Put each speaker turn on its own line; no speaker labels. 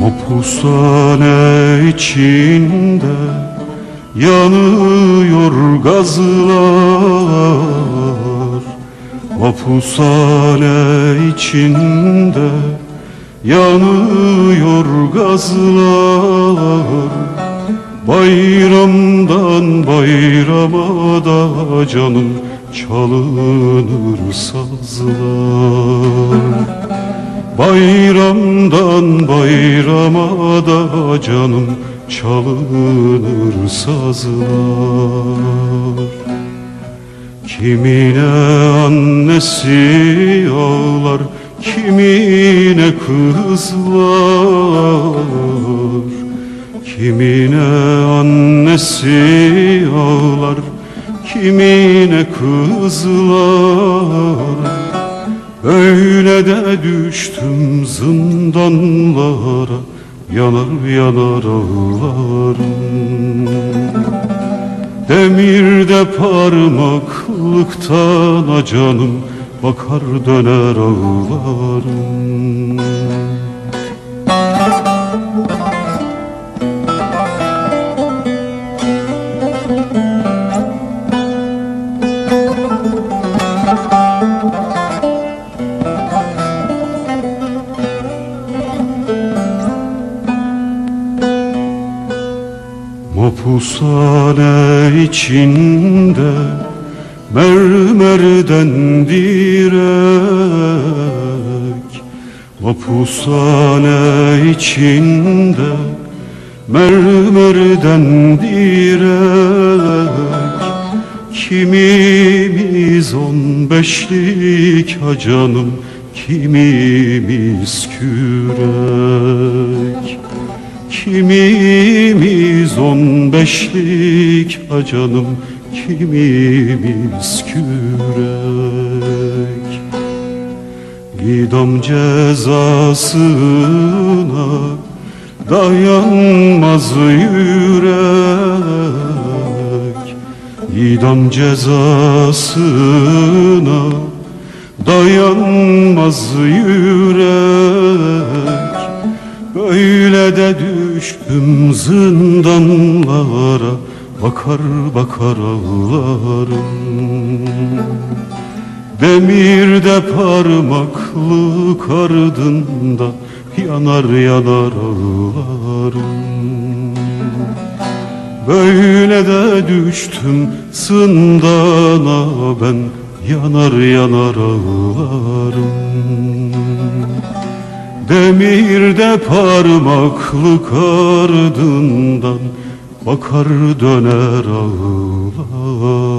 Bu pusane içinde yanıyor gazlar. O pusane içinde yanıyor gazlar. Bayramdan bayrama da canım çalınır sazlar. Bayramdan bayrama da canım çalınır sazlar. Kimine annesi ağlar, kimine kızlar Kimine annesi ağlar, kimine kızlar. Öyle de düştüm zindanlara Yanar yanar ağlarım. Demirde parmaklıktan acanım Bakar döner ağlarım Mapushane içinde mermerden direk. Mapushane içinde mermerden direk. Kimimiz on beşlik ha canım kimimiz kürek Kimimiz on beşlik ha canım kimimiz kürek. İdam cezasına dayanmaz yürek. İdam cezasına dayanmaz yürek de düştüm zindanlara Bakar bakar ağlarım. Demirde parmaklık ardında Yanar yanar ağlarım. Böyle de düştüm zindana ben Yanar yanar ağlarım Demirde parmaklık ardından Bakar döner ağlar